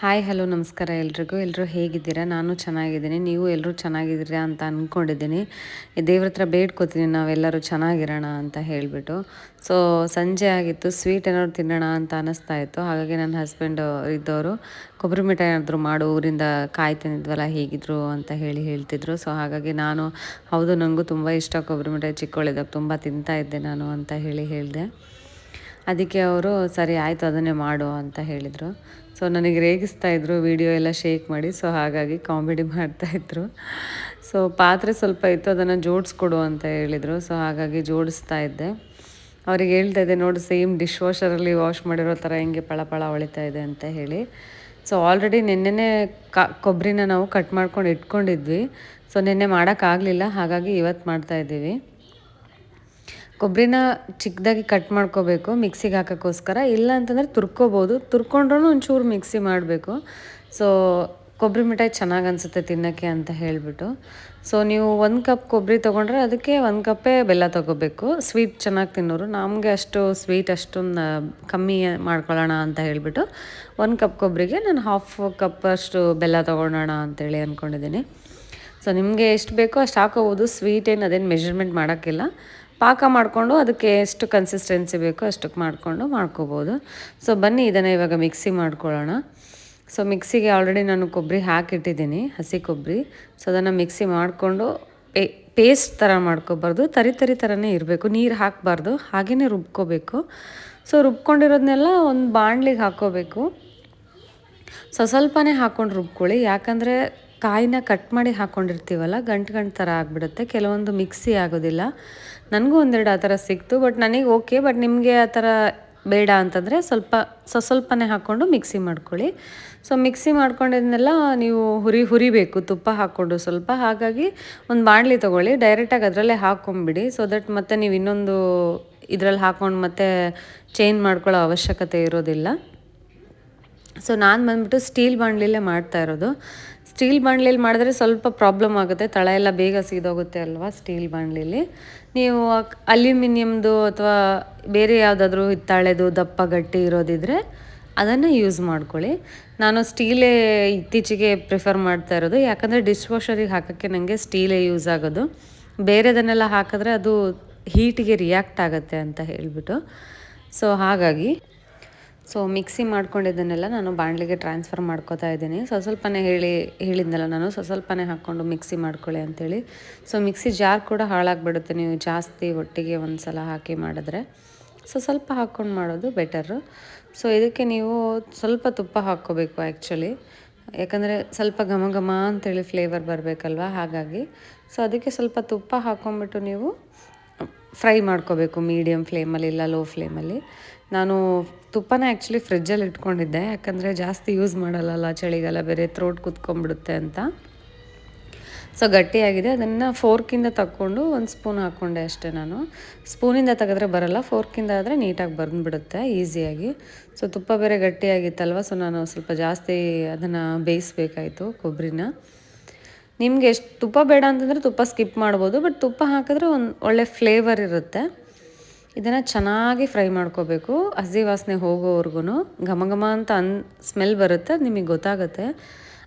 Hi, hello, ನಮಸ್ಕಾರ ಎಲ್ರಿಗೂ. ಎಲ್ಲರೂ ಹೇಗಿದ್ದೀರಾ? ನಾನು ಚೆನ್ನಾಗಿದ್ದೀನಿ. ನೀವು ಎಲ್ಲರೂ ಚೆನ್ನಾಗಿದ್ದೀರಾ ಅಂತ ಅಂದ್ಕೊಂಡಿದ್ದೀನಿ ದೇವ್ರ ಹತ್ರ ಬೇಡ್ಕೋತೀನಿ, ನಾವೆಲ್ಲರೂ ಚೆನ್ನಾಗಿರೋಣ ಅಂತ ಹೇಳಿಬಿಟ್ಟು. ಸೊ ಸಂಜೆ ಆಗಿತ್ತು. ಸ್ವೀಟ್ ಏನಾದ್ರು ತಿನ್ನೋಣ ಅಂತ ಅನ್ನಿಸ್ತಾ ಇತ್ತು. ಹಾಗಾಗಿ ನನ್ನ ಹಸ್ಬೆಂಡ್ ಇದ್ದವರು, ಕೊಬ್ಬರಿ ಮಿಠಾಯಿ ಏನಾದರೂ ಮಾಡು, ಊರಿಂದ ಕಾಯಿ ತಿಂದಿದ್ವಲ್ಲ, ಹೇಗಿದ್ರು ಅಂತ ಹೇಳಿ ಹೇಳ್ತಿದ್ರು. ಸೊ ಹಾಗಾಗಿ ನಾನು, ಹೌದು ನನಗೂ ತುಂಬ ಇಷ್ಟ. ಕೊಬ್ಬರಿ ಮಿಠಾಯಿ ಚಿಕ್ಕವಳಿದಾಗ ತುಂಬ ತಿಂತಾ ಇದ್ದೆ ನಾನು ಅಂತ ಹೇಳಿ ಹೇಳಿದೆ. ಅದಕ್ಕೆ ಅವರು, ಸರಿ, ಆಯಿತು, ಅದನ್ನೇ ಮಾಡು ಅಂತ ಹೇಳಿದರು. ಸೊ, ನನಗೆ ರೇಗಿಸ್ತಾ ಇದ್ರು, ವಿಡಿಯೋ ಎಲ್ಲ ಶೇಕ್ ಮಾಡಿ. ಸೊ, ಹಾಗಾಗಿ ಕಾಮಿಡಿ ಮಾಡ್ತಾಯಿದ್ರು ಸೊ, ಪಾತ್ರೆ ಸ್ವಲ್ಪ ಇತ್ತು, ಅದನ್ನು ಜೋಡಿಸ್ಕೊಡು ಅಂತ ಹೇಳಿದರು. ಸೊ, ಹಾಗಾಗಿ ಜೋಡಿಸ್ತಾ ಇದ್ದೆ. ಅವ್ರಿಗೆ ಹೇಳ್ತಾ ಇದ್ದೆ, ನೋಡಿ, ಸೇಮ್ ಡಿಶ್ ವಾಷರಲ್ಲಿ ವಾಶ್ ಮಾಡಿರೋ ಥರ ಹೆಂಗೆ ಪಳ ಪಳ ಹೊಳಿತಾ ಇದೆ ಅಂತ ಹೇಳಿ. ಸೊ, ಆಲ್ರೆಡಿ ನಿನ್ನೆನೇ ಕ, ಕೊಬ್ಬರಿನ ನಾವು ಕಟ್ ಮಾಡ್ಕೊಂಡು ಇಟ್ಕೊಂಡಿದ್ವಿ. ಸೊ, ನಿನ್ನೆ ಮಾಡೋಕ್ಕಾಗಲಿಲ್ಲ. ಹಾಗಾಗಿ ಇವತ್ತು ಮಾಡ್ತಾಯಿದ್ದೀವಿ ಕೊಬ್ಬರಿನ ಚಿಕ್ಕದಾಗಿ ಕಟ್ ಮಾಡ್ಕೋಬೇಕು ಮಿಕ್ಸಿಗೆ ಹಾಕೋಕ್ಕೋಸ್ಕರ. ಇಲ್ಲ ಅಂತಂದರೆ ತುರ್ಕೋಬೋದು. ತುರ್ಕೊಂಡ್ರೂ ಒಂಚೂರು ಮಿಕ್ಸಿ ಮಾಡಬೇಕು. ಸೊ ಕೊಬ್ಬರಿ ಮಿಠಾಯಿ ಚೆನ್ನಾಗಿ ಅನಿಸುತ್ತೆ ತಿನ್ನೋಕ್ಕೆ ಅಂತ ಹೇಳಿಬಿಟ್ಟು. ಸೊ ನೀವು ಒಂದು ಕಪ್ ಕೊಬ್ಬರಿ ತೊಗೊಂಡ್ರೆ ಅದಕ್ಕೆ ಒಂದು ಕಪ್ಪೇ ಬೆಲ್ಲ ತೊಗೋಬೇಕು. ಸ್ವೀಟ್ ಚೆನ್ನಾಗಿ ತಿನ್ನೋರು. ನಮಗೆ ಅಷ್ಟು ಸ್ವೀಟ್ ಅಷ್ಟೊಂದು ಕಮ್ಮಿ ಮಾಡ್ಕೊಳ್ಳೋಣ ಅಂತ ಹೇಳಿಬಿಟ್ಟು ಒಂದು ಕಪ್ ಕೊಬ್ಬರಿಗೆ ನಾನು ಹಾಫ್ ಕಪ್ ಅಷ್ಟು ಬೆಲ್ಲ ತೊಗೊಳೋಣ ಅಂತೇಳಿ ಅಂದ್ಕೊಂಡಿದ್ದೀನಿ ಸೊ ನಿಮಗೆ ಎಷ್ಟು ಬೇಕೋ ಅಷ್ಟು ಹಾಕೋಬೋದು. ಸ್ವೀಟ್ ಏನು ಅದೇನು ಮೆಜರ್ಮೆಂಟ್ ಮಾಡೋಕ್ಕಿಲ್ಲ. ಪಾಕ ಮಾಡಿಕೊಂಡು ಅದಕ್ಕೆ ಎಷ್ಟು ಕನ್ಸಿಸ್ಟೆನ್ಸಿ ಬೇಕೋ ಅಷ್ಟಕ್ಕೆ ಮಾಡಿಕೊಂಡು ಮಾಡ್ಕೋಬೋದು. ಸೊ ಬನ್ನಿ ಇದನ್ನು ಇವಾಗ ಮಿಕ್ಸಿ ಮಾಡ್ಕೊಳ್ಳೋಣ. ಸೊ ಮಿಕ್ಸಿಗೆ ಆಲ್ರೆಡಿ ನಾನು ಕೊಬ್ಬರಿ ಹಾಕಿಟ್ಟಿದ್ದೀನಿ, ಹಸಿ ಕೊಬ್ಬರಿ. ಸೊ ಅದನ್ನು ಮಿಕ್ಸಿ ಮಾಡಿಕೊಂಡು ಪೇಸ್ಟ್ ಥರ ಮಾಡ್ಕೋಬಾರ್ದು. ತರಿ ತರಿ ಥರನೇ ಇರಬೇಕು. ನೀರು ಹಾಕಬಾರ್ದು. ಹಾಗೆಯೇ ರುಬ್ಕೋಬೇಕು. ಸೊ ರುಬ್ಕೊಂಡಿರೋದನ್ನೆಲ್ಲ ಒಂದು ಬಾಣಲಿಗೆ ಹಾಕೋಬೇಕು ಸೊ ಸ್ವಲ್ಪನೇ ಹಾಕ್ಕೊಂಡು ರುಬ್ಕೊಳ್ಳಿ. ಯಾಕಂದರೆ ಕಾಯಿನ ಕಟ್ ಮಾಡಿ ಹಾಕ್ಕೊಂಡಿರ್ತೀವಲ್ಲ ಗಂಟು ಗಂಟು ಥರ ಆಗಿಬಿಡುತ್ತೆ. ಕೆಲವೊಂದು ಮಿಕ್ಸಿ ಆಗೋದಿಲ್ಲ. ನನಗೂ ಒಂದೆರಡು ಆ ಥರ ಸಿಕ್ತು ಬಟ್ ನನಗೆ ಓಕೆ ಬಟ್ ನಿಮಗೆ ಆ ಥರ ಬೇಡ ಅಂತಂದರೆ ಸ್ವಲ್ಪ, ಸೊ, ಸ್ವಲ್ಪನೇ ಹಾಕ್ಕೊಂಡು ಮಿಕ್ಸಿ ಮಾಡ್ಕೊಳ್ಳಿ. ಸೊ ಮಿಕ್ಸಿ ಮಾಡ್ಕೊಂಡಿದ್ನೆಲ್ಲ ನೀವು ಹುರಿ, ಹುರಿಬೇಕು, ತುಪ್ಪ ಹಾಕ್ಕೊಂಡು ಸ್ವಲ್ಪ. ಹಾಗಾಗಿ ಒಂದು ಬಾಣಲಿ ತೊಗೊಳ್ಳಿ ಡೈರೆಕ್ಟಾಗಿ ಅದರಲ್ಲೇ ಹಾಕ್ಕೊಂಬಿಡಿ ಸೊ ದಟ್ ಮತ್ತೆ ನೀವು ಇನ್ನೊಂದು ಇದರಲ್ಲಿ ಹಾಕ್ಕೊಂಡು ಮತ್ತೆ ಚೇಂಜ್ ಮಾಡ್ಕೊಳ್ಳೋ ಅವಶ್ಯಕತೆ ಇರೋದಿಲ್ಲ. ಸೊ ನಾನು ಬಂದ್ಬಿಟ್ಟು ಸ್ಟೀಲ್ ಬಾಣಲಿಲೇ ಮಾಡ್ತಾ ಇರೋದು. ಸ್ಟೀಲ್ ಬಾಣಲಿಲಿ ಮಾಡಿದ್ರೆ ಸ್ವಲ್ಪ ಪ್ರಾಬ್ಲಮ್ ಆಗುತ್ತೆ. ತಳ ಎಲ್ಲ ಬೇಗ ಸೀದೋಗುತ್ತೆ ಅಲ್ವಾ ಸ್ಟೀಲ್ ಬಾಣಲಿಲಿ. ನೀವು ಅಲ್ಯೂಮಿನಿಯಮ್ದು ಅಥವಾ ಬೇರೆ ಯಾವುದಾದ್ರೂ ಹಿತ್ತಾಳೆದು ದಪ್ಪ ಗಟ್ಟಿ ಇರೋದಿದ್ರೆ ಅದನ್ನು ಯೂಸ್ ಮಾಡ್ಕೊಳ್ಳಿ. ನಾನು ಸ್ಟೀಲೇ ಇತ್ತೀಚೆಗೆ ಪ್ರಿಫರ್ ಮಾಡ್ತಾ ಇರೋದು. ಯಾಕಂದರೆ ಡಿಶ್ ವಾಷರಿಗೆ ಹಾಕೋಕ್ಕೆ ನನಗೆ ಸ್ಟೀಲೇ ಯೂಸ್ ಆಗೋದು. ಬೇರೆದನ್ನೆಲ್ಲ ಹಾಕಿದ್ರೆ ಅದು ಹೀಟಿಗೆ ರಿಯಾಕ್ಟ್ ಆಗುತ್ತೆ ಅಂತ ಹೇಳಿಬಿಟ್ಟು. ಸೊ ಹಾಗಾಗಿ ಸೊ ಮಿಕ್ಸಿ ಮಾಡ್ಕೊಂಡಿದ್ದನ್ನೆಲ್ಲ ನಾನು ಬಾಣಲಿಗೆ ಟ್ರಾನ್ಸ್ಫರ್ ಮಾಡ್ಕೋತಾ ಇದ್ದೀನಿ. ಸೊ ಸ್ವಲ್ಪನೇ ಹೇಳಿ, ಹೇಳಿದ್ನಲ್ಲ ನಾನು ಸೊ ಸ್ವಲ್ಪನೇ ಹಾಕ್ಕೊಂಡು ಮಿಕ್ಸಿ ಮಾಡ್ಕೊಳ್ಳಿ ಅಂಥೇಳಿ ಸೊ ಮಿಕ್ಸಿ ಜಾರ್ ಕೂಡ ಹಾಳಾಗಿಬಿಡುತ್ತೆ. ನೀವು ಜಾಸ್ತಿ ಒಟ್ಟಿಗೆ ಒಂದು ಸಲ ಹಾಕಿ ಮಾಡಿದ್ರೆ. ಸೊ ಸ್ವಲ್ಪ ಹಾಕ್ಕೊಂಡು ಮಾಡೋದು ಬೆಟರು ಸೊ ಇದಕ್ಕೆ ನೀವು ಸ್ವಲ್ಪ ತುಪ್ಪ ಹಾಕ್ಕೋಬೇಕು ಆ್ಯಕ್ಚುಲಿ ಯಾಕಂದರೆ ಸ್ವಲ್ಪ ಘಮ ಘಮ ಅಂತೇಳಿ ಫ್ಲೇವರ್ ಬರಬೇಕಲ್ವ? ಹಾಗಾಗಿ. ಸೊ ಅದಕ್ಕೆ ಸ್ವಲ್ಪ ತುಪ್ಪ ಹಾಕ್ಕೊಂಬಿಟ್ಟು ನೀವು ಫ್ರೈ ಮಾಡ್ಕೋಬೇಕು ಮೀಡಿಯಮ್ ಫ್ಲೇಮಲ್ಲಿ ಇಲ್ಲ ಲೋ ಫ್ಲೇಮಲ್ಲಿ ನಾನು ತುಪ್ಪನ ಆ್ಯಕ್ಚುಲಿ ಫ್ರಿಜ್ಜಲ್ಲಿ ಇಟ್ಕೊಂಡಿದ್ದೆ, ಯಾಕಂದರೆ ಜಾಸ್ತಿ ಯೂಸ್ ಮಾಡಲ್ಲ ಚಳಿಗಾಲ, ಬೇರೆ ಥ್ರೋಟ್ ಕುತ್ಕೊಂಡ್ಬಿಡುತ್ತೆ ಅಂತ. ಸೊ ಗಟ್ಟಿಯಾಗಿದೆ, ಅದನ್ನು ಫೋರ್ಕಿಂದ ತಕ್ಕೊಂಡು ಒಂದು ಸ್ಪೂನ್ ಹಾಕ್ಕೊಂಡೆ ಅಷ್ಟೇ ನಾನು. ಸ್ಪೂನಿಂದ ತೆಗೆದ್ರೆ ಬರಲ್ಲ ಫೋರ್ಕಿಂದ ಆದರೆ ನೀಟಾಗಿ ಬಂದುಬಿಡುತ್ತೆ ಈಸಿಯಾಗಿ ಸೊ ತುಪ್ಪ ಬೇರೆ ಗಟ್ಟಿಯಾಗಿತ್ತಲ್ವ ಸೊ ನಾನು ಸ್ವಲ್ಪ ಜಾಸ್ತಿ ಅದನ್ನು ಬೇಯಿಸ್ಬೇಕಾಯಿತು ಕೊಬ್ಬರಿನ ನಿಮಗೆ ಎಷ್ಟು, ತುಪ್ಪ ಬೇಡ ಅಂತಂದರೆ ತುಪ್ಪ ಸ್ಕಿಪ್ ಮಾಡ್ಬೋದು ಬಟ್ ತುಪ್ಪ ಹಾಕಿದ್ರೆ ಒಂದು ಒಳ್ಳೆ ಫ್ಲೇವರ್ ಇರುತ್ತೆ. ಇದನ್ನು ಚೆನ್ನಾಗಿ ಫ್ರೈ ಮಾಡ್ಕೋಬೇಕು. ಹಸಿ ವಾಸನೆ ಹೋಗೋವರೆಗೂ ಘಮ ಘಮ ಅಂತ ಅನ್, ಸ್ಮೆಲ್ ಬರುತ್ತೆ ನಿಮಗೆ ಗೊತ್ತಾಗುತ್ತೆ.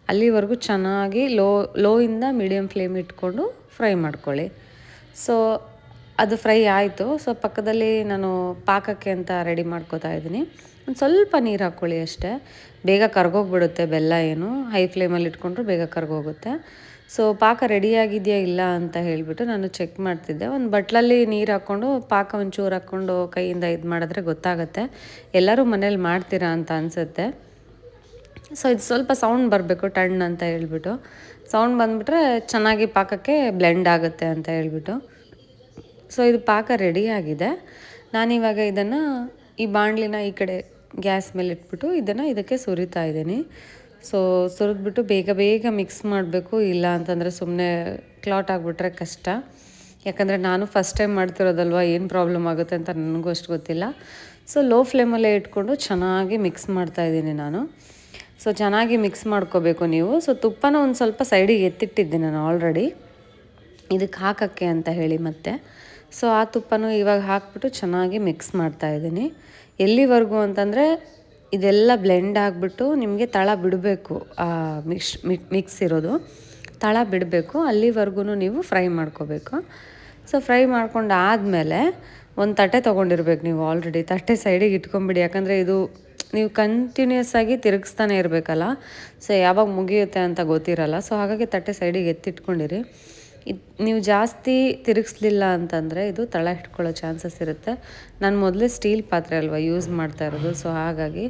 ಅಲ್ಲಿವರೆಗೂ ಚೆನ್ನಾಗಿ ಲೋ, ಲೋಯಿಂದ ಮೀಡಿಯಮ್ ಫ್ಲೇಮ್ ಇಟ್ಕೊಂಡು ಫ್ರೈ ಮಾಡ್ಕೊಳ್ಳಿ. ಸೊ, ಅದು ಫ್ರೈ ಆಯಿತು. ಸೊ, ಪಕ್ಕದಲ್ಲಿ ನಾನು ಪಾಕಕ್ಕೆ ಅಂತ ರೆಡಿ ಮಾಡ್ಕೋತಾ ಇದ್ದೀನಿ. ಒಂದು ಸ್ವಲ್ಪ ನೀರು ಹಾಕ್ಕೊಳ್ಳಿ ಅಷ್ಟೇ. ಬೇಗ ಕರ್ಗೋಗ್ಬಿಡುತ್ತೆ ಬೆಲ್ಲ ಏನು. ಹೈ ಫ್ಲೇಮಲ್ಲಿ ಇಟ್ಕೊಂಡ್ರೆ ಬೇಗ ಕರ್ಗೋಗುತ್ತೆ. ಸೊ ಪಾಕ ರೆಡಿಯಾಗಿದೆಯಾ ಇಲ್ಲ ಅಂತ ಹೇಳಿಬಿಟ್ಟು ನಾನು ಚೆಕ್ ಮಾಡ್ತಿದ್ದೆ. ಒಂದು ಬಟ್ಲಲ್ಲಿ ನೀರು ಹಾಕ್ಕೊಂಡು ಪಾಕ ಒಂಚೂರು ಹಾಕ್ಕೊಂಡು ಕೈಯಿಂದ ಇದು ಮಾಡಿದ್ರೆ ಗೊತ್ತಾಗುತ್ತೆ. ಎಲ್ಲರೂ ಮನೇಲಿ ಮಾಡ್ತೀರಾ ಅಂತ ಅನಿಸುತ್ತೆ. ಸೊ ಇದು ಸ್ವಲ್ಪ ಸೌಂಡ್ ಬರಬೇಕು, ಟಣ್ ಅಂತ ಹೇಳಿಬಿಟ್ಟು. ಸೌಂಡ್ ಬಂದುಬಿಟ್ರೆ ಚೆನ್ನಾಗಿ ಪಾಕಕ್ಕೆ ಬ್ಲೆಂಡ್ ಆಗುತ್ತೆ ಅಂತ ಹೇಳಿಬಿಟ್ಟು. ಸೊ ಇದು ಪಾಕ ರೆಡಿಯಾಗಿದೆ ನಾನಿವಾಗ ಇದನ್ನು ಈ ಬಾಣಲಿನ ಈ ಕಡೆ ಗ್ಯಾಸ್ ಮೇಲೆ ಇಟ್ಬಿಟ್ಟು ಇದನ್ನು ಇದಕ್ಕೆ ಸುರಿತಾ ಇದ್ದೀನಿ. ಸೊ ಸುರಿದ್ಬಿಟ್ಟು ಬೇಗ ಬೇಗ ಮಿಕ್ಸ್ ಮಾಡಬೇಕು. ಇಲ್ಲ ಅಂತಂದರೆ ಸುಮ್ಮನೆ ಕ್ಲಾಟ್ ಆಗಿಬಿಟ್ರೆ ಕಷ್ಟ. ಯಾಕಂದರೆ ನಾನು ಫಸ್ಟ್ ಟೈಮ್ ಮಾಡ್ತಿರೋದಲ್ವ, ಏನು ಪ್ರಾಬ್ಲಮ್ ಆಗುತ್ತೆ ಅಂತ ನನಗೂ ಅಷ್ಟು ಗೊತ್ತಿಲ್ಲ. ಸೊ ಲೋ ಫ್ಲೇಮಲ್ಲೇ ಇಟ್ಕೊಂಡು ಚೆನ್ನಾಗಿ ಮಿಕ್ಸ್ ಮಾಡ್ತಾಯಿದ್ದೀನಿ ನಾನು. ಸೊ ಚೆನ್ನಾಗಿ ಮಿಕ್ಸ್ ಮಾಡ್ಕೋಬೇಕು ನೀವು. ಸೊ ತುಪ್ಪನ ಒಂದು ಸ್ವಲ್ಪ ಸೈಡಿಗೆ ಎತ್ತಿಟ್ಟಿದ್ದೆ ನಾನು ಆಲ್ರೆಡಿ ಇದಕ್ಕೆ ಹಾಕೋಕ್ಕೆ ಅಂತ ಹೇಳಿ ಮತ್ತೆ. ಸೊ ಆ ತುಪ್ಪನೂ ಇವಾಗ ಹಾಕ್ಬಿಟ್ಟು ಚೆನ್ನಾಗಿ ಮಿಕ್ಸ್ ಮಾಡ್ತಾಯಿದ್ದೀನಿ ಎಲ್ಲಿವರೆಗೂ ಅಂತಂದರೆ ಇದೆಲ್ಲ ಬ್ಲೆಂಡ್ ಆಗಿಬಿಟ್ಟು ನಿಮಗೆ ತಳ ಬಿಡಬೇಕು ಮಿಕ್ಸ್ ಮಿಕ್ಸ್ ಇರೋದು. ತಳ ಬಿಡಬೇಕು ಅಲ್ಲಿವರೆಗೂ ನೀವು ಫ್ರೈ ಮಾಡ್ಕೋಬೇಕು. ಸೊ ಫ್ರೈ ಮಾಡ್ಕೊಂಡು ಆದಮೇಲೆ ಒಂದು ತಟ್ಟೆ ತೊಗೊಂಡಿರ್ಬೇಕು ನೀವು ಆಲ್ರೆಡಿ ತಟ್ಟೆ ಸೈಡಿಗೆ ಇಟ್ಕೊಂಬಿಡಿ, ಯಾಕಂದರೆ ಇದು ನೀವು ಕಂಟಿನ್ಯೂಸ್ ಆಗಿ ತಿರುಗಿಸ್ತಾನೆ ಇರಬೇಕಲ್ಲ. ಸೊ ಯಾವಾಗ ಮುಗಿಯುತ್ತೆ ಅಂತ ಗೊತ್ತಿರಲ್ಲ. ಸೊ ಹಾಗಾಗಿ ತಟ್ಟೆ ಸೈಡಿಗೆ ಎತ್ತಿಟ್ಕೊಂಡಿರಿ. ಇದು ನೀವು ಜಾಸ್ತಿ ತಿರುಗಿಸ್ಲಿಲ್ಲ ಅಂತಂದರೆ ಇದು ತಳ ಇಟ್ಕೊಳ್ಳೋ ಚಾನ್ಸಸ್ ಇರುತ್ತೆ. ನಾನು ಮೊದಲೇ ಸ್ಟೀಲ್ ಪಾತ್ರೆ ಅಲ್ವಾ ಯೂಸ್ ಮಾಡ್ತಾ ಇರೋದು, ಸೊ ಹಾಗಾಗಿ,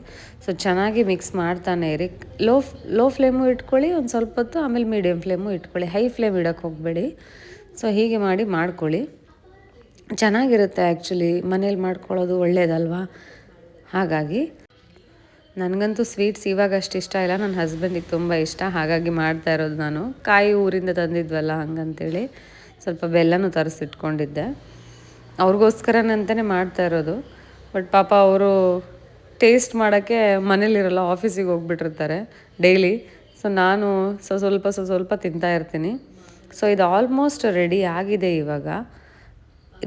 ಸೊ ಚೆನ್ನಾಗಿ ಮಿಕ್ಸ್ ಮಾಡ್ತಾನೆ ಇರಿ. ಲೋ ಲೋ ಫ್ಲೇಮು ಇಟ್ಕೊಳ್ಳಿ, ಒಂದು ಸ್ವಲ್ಪ ಹೊತ್ತು, ಆಮೇಲೆ ಮೀಡಿಯಮ್ ಫ್ಲೇಮು ಇಟ್ಕೊಳ್ಳಿ. ಹೈ ಫ್ಲೇಮ್ ಇಡೋಕ್ಕೆ ಹೋಗಬೇಡಿ. ಸೊ ಹೀಗೆ ಮಾಡಿ ಮಾಡ್ಕೊಳ್ಳಿ. ಚೆನ್ನಾಗಿರುತ್ತೆ ಆ್ಯಕ್ಚುಲಿ ಮನೇಲಿ ಮಾಡ್ಕೊಳ್ಳೋದು ಒಳ್ಳೆಯದಲ್ವಾ ಹಾಗಾಗಿ ನನಗಂತೂ ಸ್ವೀಟ್ಸ್ ಇವಾಗ ಅಷ್ಟು ಇಷ್ಟ ಇಲ್ಲ. ನನ್ನ ಹಸ್ಬೆಂಡಿಗೆ ತುಂಬ ಇಷ್ಟ. ಹಾಗಾಗಿ ಮಾಡ್ತಾ ಇರೋದು ನಾನು. ಕಾಯಿ ಊರಿಂದ ತಂದಿದ್ವಲ್ಲ ಹಂಗಂತೇಳಿ ಸ್ವಲ್ಪ ಬೆಲ್ಲನೂ ತರಿಸಿಟ್ಕೊಂಡಿದ್ದೆ. ಅವ್ರಿಗೋಸ್ಕರನಂತಲೇ ಮಾಡ್ತಾ ಇರೋದು. ಬಟ್ ಪಾಪ ಅವರು ಟೇಸ್ಟ್ ಮಾಡೋಕ್ಕೆ ಮನೇಲಿರಲ್ಲ, ಆಫೀಸಿಗೆ ಹೋಗ್ಬಿಟ್ಟಿರ್ತಾರೆ ಡೈಲಿ. ಸೊ ನಾನು ಸ್ವಲ್ಪ ಸ್ವಲ್ಪ ತಿಂತಾ ಇರ್ತೀನಿ. ಸೊ ಇದು ಆಲ್ಮೋಸ್ಟ್ ರೆಡಿ ಆಗಿದೆ ಇವಾಗ.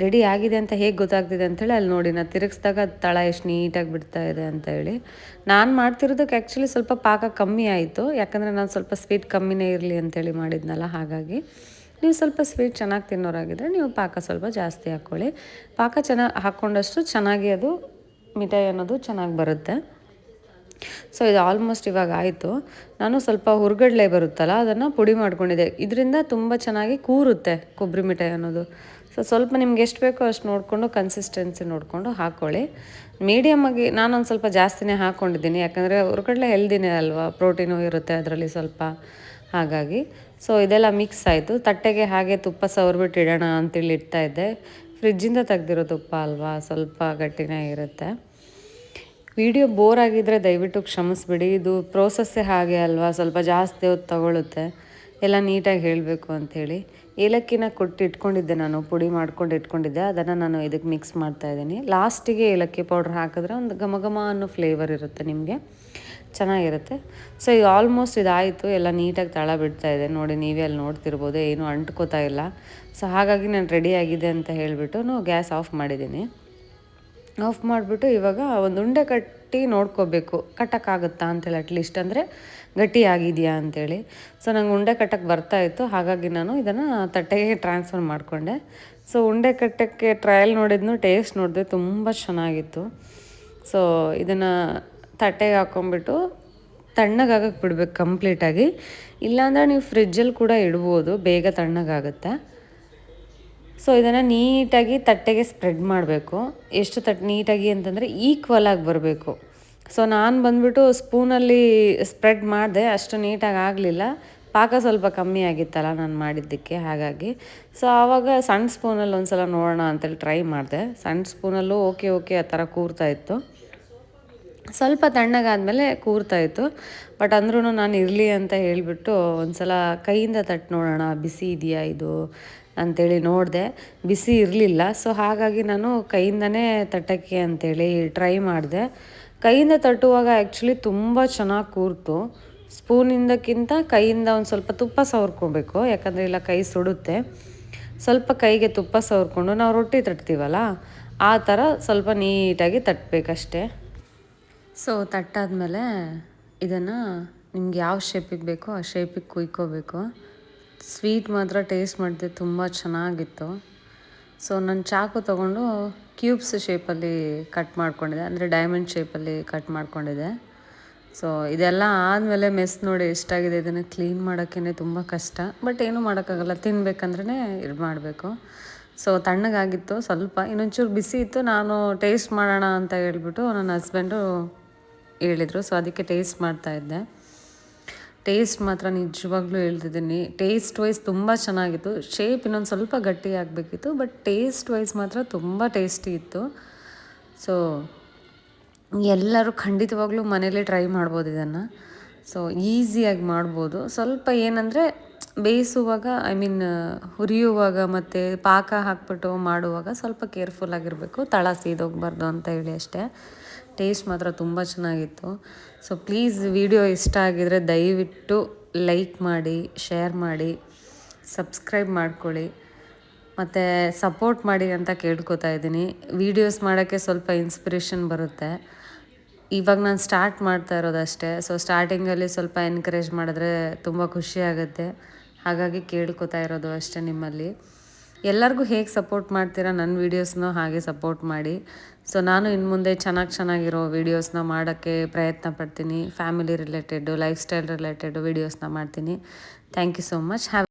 ರೆಡಿ ಆಗಿದೆ ಅಂತ ಹೇಗೆ ಗೊತ್ತಾಗ್ತಿದೆ ಅಂಥೇಳಿ ಅಲ್ಲಿ ನೋಡಿ ನಾನು ತಿರುಗಿಸ್ದಾಗ ತಳ ಎಷ್ಟು ನೀಟಾಗಿ ಬಿಡ್ತಾ ಇದೆ ಅಂತ ಹೇಳಿ. ನಾನು ಮಾಡ್ತಿರೋದಕ್ಕೆ ಆ್ಯಕ್ಚುಲಿ ಸ್ವಲ್ಪ ಪಾಕ ಕಮ್ಮಿ ಆಯಿತು. ಯಾಕಂದರೆ ನಾನು ಸ್ವಲ್ಪ ಸ್ವೀಟ್ ಕಮ್ಮಿನೇ ಇರಲಿ ಅಂತೇಳಿ ಮಾಡಿದ್ನಲ್ಲ ಹಾಗಾಗಿ. ನೀವು ಸ್ವಲ್ಪ ಸ್ವೀಟ್ ಚೆನ್ನಾಗಿ ತಿನ್ನೋರಾಗಿದ್ದರೆ ನೀವು ಪಾಕ ಸ್ವಲ್ಪ ಜಾಸ್ತಿ ಹಾಕ್ಕೊಳ್ಳಿ ಪಾಕ ಚೆನ್ನಾಗಿ ಹಾಕ್ಕೊಂಡಷ್ಟು ಚೆನ್ನಾಗಿ ಅದು ಮಿಠಾಯಿ ಅನ್ನೋದು ಚೆನ್ನಾಗಿ ಬರುತ್ತೆ. ಸೊ ಇದು ಆಲ್ಮೋಸ್ಟ್ ಇವಾಗ ಆಯಿತು. ನಾನು ಸ್ವಲ್ಪ ಹುರ್ಗಡ್ಲೆ ಬರುತ್ತಲ್ಲ, ಅದನ್ನು ಪುಡಿ ಮಾಡ್ಕೊಂಡಿದ್ದೆ. ಇದರಿಂದ ತುಂಬ ಚೆನ್ನಾಗಿ ಕೂರುತ್ತೆ ಕೊಬ್ಬರಿ ಮಿಠಾಯಿ ಅನ್ನೋದು. ಸೊ ಸ್ವಲ್ಪ ನಿಮ್ಗೆ ಎಷ್ಟು ಬೇಕೋ ಅಷ್ಟು ನೋಡಿಕೊಂಡು ಕನ್ಸಿಸ್ಟೆನ್ಸಿ ನೋಡಿಕೊಂಡು ಹಾಕ್ಕೊಳ್ಳಿ ಮೀಡಿಯಮಾಗಿ ನಾನೊಂದು ಸ್ವಲ್ಪ ಜಾಸ್ತಿನೇ ಹಾಕ್ಕೊಂಡಿದ್ದೀನಿ ಯಾಕಂದರೆ ಹುರ್ಗಡ್ಲೆ ಹೆಲ್ದಿನೇ ಅಲ್ವಾ? ಪ್ರೋಟೀನು ಇರುತ್ತೆ ಅದರಲ್ಲಿ ಸ್ವಲ್ಪ. ಹಾಗಾಗಿ. ಸೊ ಇದೆಲ್ಲ ಮಿಕ್ಸ್ ಆಯಿತು. ತಟ್ಟೆಗೆ ಹಾಗೆ ತುಪ್ಪ ಸವರ್ಬಿಟ್ಟು ಇಡೋಣ ಅಂತೇಳಿ ಇಡ್ತಾ ಇದ್ದೆ. ಫ್ರಿಜ್ಜಿಂದ ತೆಗ್ದಿರೋ ತುಪ್ಪ ಅಲ್ವಾ? ಸ್ವಲ್ಪ ಗಟ್ಟಿನೇ ಇರುತ್ತೆ. ವಿಡಿಯೋ ಬೋರ್ ಆಗಿದ್ದರೆ ದಯವಿಟ್ಟು ಕ್ಷಮಿಸ್ಬಿಡಿ. ಇದು ಪ್ರೋಸೆಸ್ಸೇ ಹಾಗೆ ಅಲ್ವಾ? ಸ್ವಲ್ಪ ಜಾಸ್ತಿ ಹೊತ್ತು ತಗೊಳುತ್ತೆ. ಎಲ್ಲ ನೀಟಾಗಿ ಹೇಳಬೇಕು ಅಂಥೇಳಿ. ಏಲಕ್ಕಿನ ಕೊಟ್ಟು ಇಟ್ಕೊಂಡಿದ್ದೆ ನಾನು. ಪುಡಿ ಮಾಡ್ಕೊಂಡು ಇಟ್ಕೊಂಡಿದ್ದೆ. ಅದನ್ನು ನಾನು ಇದಕ್ಕೆ ಮಿಕ್ಸ್ ಮಾಡ್ತಾ ಇದ್ದೀನಿ. ಲಾಸ್ಟಿಗೆ ಏಲಕ್ಕಿ ಪೌಡ್ರ್ ಹಾಕಿದ್ರೆ ಒಂದು ಘಮ ಘಮ ಅನ್ನೋ ಫ್ಲೇವರ್ ಇರುತ್ತೆ ನಿಮಗೆ. ಚೆನ್ನಾಗಿರುತ್ತೆ. ಸೊ ಈಗ ಆಲ್ಮೋಸ್ಟ್ ಇದಾಯಿತು. ಎಲ್ಲ ನೀಟಾಗಿ ತಳ ಬಿಡ್ತಾ ಇದೆ. ನೋಡಿ, ನೀವೇ ಅಲ್ಲಿ ನೋಡ್ತಿರ್ಬೋದು. ಏನು ಅಂಟ್ಕೋತಾ ಇಲ್ಲ. ಸೊ ಹಾಗಾಗಿ ನಾನು ರೆಡಿ ಆಗಿದೆ ಅಂತ ಹೇಳಿಬಿಟ್ಟು ಗ್ಯಾಸ್ ಆಫ್ ಮಾಡಿದ್ದೀನಿ. ಆಫ್ ಮಾಡಿಬಿಟ್ಟು ಇವಾಗ ಒಂದು ಉಂಡೆ ಕಟ್ಟಿ ನೋಡ್ಕೋಬೇಕು. ಕಟ್ಟಕ್ಕಾಗುತ್ತಾ ಅಂತೇಳಿ ಅಟ್ಲೀಸ್ಟ್ ಅಂದರೆ ಗಟ್ಟಿ ಆಗಿದೆಯಾ ಅಂತೇಳಿ. ಸೊ ನಂಗೆ ಉಂಡೆ ಕಟ್ಟಕ್ಕೆ ಬರ್ತಾ ಇತ್ತು. ಹಾಗಾಗಿ ನಾನು ಇದನ್ನು ತಟ್ಟೆಗೆ ಟ್ರಾನ್ಸ್ಫರ್ ಮಾಡಿಕೊಂಡೆ. ಸೊ ಉಂಡೆ ಕಟ್ಟಕ್ಕೆ ಟ್ರಯಲ್ ನೋಡಿದ್ನು ಟೇಸ್ಟ್ ನೋಡಿದೆ ತುಂಬ ಚೆನ್ನಾಗಿತ್ತು. ಸೊ ಇದನ್ನು ತಟ್ಟೆಗೆ ಹಾಕ್ಕೊಂಬಿಟ್ಟು ತಣ್ಣಗಾಗಕ್ಕೆ ಬಿಡ್ಬೇಕು ಕಂಪ್ಲೀಟಾಗಿ ಇಲ್ಲಾಂದರೆ ನೀವು ಫ್ರಿಜ್ಜಲ್ಲಿ ಕೂಡ ಇಡ್ಬೋದು. ಬೇಗ ತಣ್ಣಗಾಗುತ್ತೆ. ಸೊ ಇದನ್ನು ನೀಟಾಗಿ ತಟ್ಟೆಗೆ ಸ್ಪ್ರೆಡ್ ಮಾಡಬೇಕು. ಎಷ್ಟು ತಟ್, ನೀಟಾಗಿ ಅಂತಂದರೆ ಈಕ್ವಲ್ ಆಗಿ ಬರಬೇಕು. ಸೊ ನಾನು ಬಂದ್ಬಿಟ್ಟು ಸ್ಪೂನಲ್ಲಿ ಸ್ಪ್ರೆಡ್ ಮಾಡಿದೆ, ಅಷ್ಟು ನೀಟಾಗಿ ಆಗಲಿಲ್ಲ. ಪಾಕ ಸ್ವಲ್ಪ ಕಮ್ಮಿ ಆಗಿತ್ತಲ್ಲ ನಾನು ಮಾಡಿದ್ದಕ್ಕೆ, ಹಾಗಾಗಿ. ಸೊ ಆವಾಗ ಸಣ್ಣ ಸ್ಪೂನಲ್ಲಿ ಒಂದು ಸಲ ನೋಡೋಣ ಅಂತೇಳಿ ಟ್ರೈ ಮಾಡಿದೆ. ಸಣ್ಣ ಸ್ಪೂನಲ್ಲೂ ಓಕೆ ಓಕೆ ಆ ಥರ ಕೂರ್ತಾ ಇತ್ತು. ಸ್ವಲ್ಪ ತಣ್ಣಗಾದಮೇಲೆ ಕೂರ್ತಾ ಇತ್ತು. ಬಟ್ ಅಂದ್ರೂ ನಾನು ಇರಲಿ ಅಂತ ಹೇಳಿಬಿಟ್ಟು ಒಂದು ಸಲ ಕೈಯಿಂದ ತಟ್ಟು ನೋಡೋಣ, ಬಿಸಿ ಇದೆಯಾ ಇದು? ಅಂಥೇಳಿ ನೋಡಿದೆ. ಬಿಸಿ ಇರಲಿಲ್ಲ. ಸೊ ಹಾಗಾಗಿ ನಾನು ಕೈಯಿಂದನೇ ತಟ್ಟಕ್ಕೆ ಅಂಥೇಳಿ ಟ್ರೈ ಮಾಡಿದೆ. ಕೈಯಿಂದ ತಟ್ಟುವಾಗ ಆ್ಯಕ್ಚುಲಿ ತುಂಬ ಚೆನ್ನಾಗಿ ಕೂರ್ತು. ಸ್ಪೂನಿಂದಕ್ಕಿಂತ ಕೈಯಿಂದ ಒಂದು ಸ್ವಲ್ಪ ತುಪ್ಪ ಸವರ್ಕೊಬೇಕು. ಯಾಕಂದರೆ ಇಲ್ಲ ಕೈ ಸುಡುತ್ತೆ. ಸ್ವಲ್ಪ ಕೈಗೆ ತುಪ್ಪ ಸವರ್ಕೊಂಡು ನಾವು ರೊಟ್ಟಿ ತಟ್ತೀವಲ್ಲ, ಆ ಥರ ಸ್ವಲ್ಪ ನೀಟಾಗಿ ತಟ್ಟಬೇಕಷ್ಟೇ ಸೊ ತಟ್ಟಾದ್ಮೇಲೆ ಇದನ್ನು ನಿಮ್ಗೆ ಯಾವ ಶೇಪಿಗೆ ಬೇಕೋ ಆ ಶೇಪಿಗೆ ಕುಯ್ಕೋಬೇಕು. ಸ್ವೀಟ್ ಮಾತ್ರ ಟೇಸ್ಟ್ ಮಾಡಿದೆ, ತುಂಬ ಚೆನ್ನಾಗಿತ್ತು. ಸೊ ನಾನು ಚಾಕು ತೊಗೊಂಡು ಕ್ಯೂಬ್ಸ್ ಶೇಪಲ್ಲಿ ಕಟ್ ಮಾಡ್ಕೊಂಡಿದ್ದೆ, ಅಂದರೆ ಡೈಮಂಡ್ ಶೇಪಲ್ಲಿ ಕಟ್ ಮಾಡ್ಕೊಂಡಿದ್ದೆ. ಸೊ ಇದೆಲ್ಲ ಆದಮೇಲೆ ಮೆಸ್ ನೋಡಿ ಎಷ್ಟಾಗಿದೆ, ಇದನ್ನು ಕ್ಲೀನ್ ಮಾಡೋಕ್ಕೇ ತುಂಬ ಕಷ್ಟ. ಬಟ್ ಏನೂ ಮಾಡೋಕ್ಕಾಗಲ್ಲ ತಿನ್ಬೇಕಂದ್ರೆ ಇದು ಮಾಡಬೇಕು. ಸೊ ತಣ್ಣಗಾಗಿತ್ತು, ಸ್ವಲ್ಪ, ಇನ್ನೊಂಚೂರು ಬಿಸಿ ಇತ್ತು, ನಾನು ಟೇಸ್ಟ್ ಮಾಡೋಣ ಅಂತ ಹೇಳ್ಬಿಟ್ಟು ನನ್ನ ಹಸ್ಬೆಂಡು ಹೇಳಿದರು. ಸೊ ಅದಕ್ಕೆ ಟೇಸ್ಟ್ ಮಾಡ್ತಾಯಿದ್ದೆ ಟೇಸ್ಟ್ ಮಾತ್ರ ನಿಜವಾಗ್ಲೂ ಹೇಳ್ತಿದ್ದೀನಿ. ಟೇಸ್ಟ್ ವೈಸ್ ತುಂಬ ಚೆನ್ನಾಗಿತ್ತು. ಶೇಪ್ ಇನ್ನೊಂದು ಸ್ವಲ್ಪ ಗಟ್ಟಿ ಆಗಬೇಕಿತ್ತು ಬಟ್ ಟೇಸ್ಟ್ ವೈಸ್ ಮಾತ್ರ ತುಂಬ ಟೇಸ್ಟಿ ಇತ್ತು. ಸೊ ಎಲ್ಲರೂ ಖಂಡಿತವಾಗ್ಲೂ ಮನೇಲಿ ಟ್ರೈ ಮಾಡ್ಬೋದು ಇದನ್ನು. ಸೊ ಈಸಿಯಾಗಿ ಮಾಡ್ಬೋದು. ಸ್ವಲ್ಪ ಏನಂದರೆ ಬೇಯಿಸುವಾಗ ಐ ಮೀನ್ ಹುರಿಯುವಾಗ ಮತ್ತು ಪಾಕ ಹಾಕ್ಬಿಟ್ಟು ಮಾಡುವಾಗ ಸ್ವಲ್ಪ ಕೇರ್ಫುಲ್ ಆಗಿರಬೇಕು. ತಳ ಸೀದೋಗ್ಬಾರ್ದು ಅಂತ ಹೇಳಿ ಅಷ್ಟೇ. ಟೇಸ್ಟ್ ಮಾತ್ರ ತುಂಬ ಚೆನ್ನಾಗಿತ್ತು. ಸೊ ಪ್ಲೀಸ್ ವಿಡಿಯೋ ಇಷ್ಟ ಆಗಿದರೆ ದಯವಿಟ್ಟು ಲೈಕ್ ಮಾಡಿ ಶೇರ್ ಮಾಡಿ ಸಬ್ಸ್ಕ್ರೈಬ್ ಮಾಡ್ಕೊಳ್ಳಿ. ಮತ್ತು ಸಪೋರ್ಟ್ ಮಾಡಿ ಅಂತ ಕೇಳ್ಕೊತಾ ಇದ್ದೀನಿ. ವೀಡಿಯೋಸ್ ಮಾಡೋಕ್ಕೆ ಸ್ವಲ್ಪ ಇನ್ಸ್ಪಿರೇಷನ್ ಬರುತ್ತೆ. ಇವಾಗ ನಾನು ಸ್ಟಾರ್ಟ್ ಮಾಡ್ತಾ ಇರೋದಷ್ಟೇ. ಸೊ ಸ್ಟಾರ್ಟಿಂಗಲ್ಲಿ ಸ್ವಲ್ಪ ಎನ್ಕರೇಜ್ ಮಾಡಿದ್ರೆ ತುಂಬ ಖುಷಿ ಆಗುತ್ತೆ. ಹಾಗಾಗಿ ಕೇಳ್ಕೊತಾ ಇರೋದು ಅಷ್ಟೇ ನಿಮ್ಮಲ್ಲಿ. ಎಲ್ಲರಿಗೂ ಹೇಗೆ ಸಪೋರ್ಟ್ ಮಾಡ್ತೀರಾ ನನ್ನ ವೀಡಿಯೋಸ್ನೂ ಹಾಗೆ ಸಪೋರ್ಟ್ ಮಾಡಿ. ಸೊ ನಾನು ಇನ್ನು ಮುಂದೆ ಚೆನ್ನಾಗಿ ಚೆನ್ನಾಗಿರೋ ವೀಡಿಯೋಸ್ನ ಮಾಡೋಕ್ಕೆ ಪ್ರಯತ್ನ ಪಡ್ತೀನಿ. Family related lifestyle related ವೀಡಿಯೋಸ್ನ ಮಾಡ್ತೀನಿ. Thank you so much have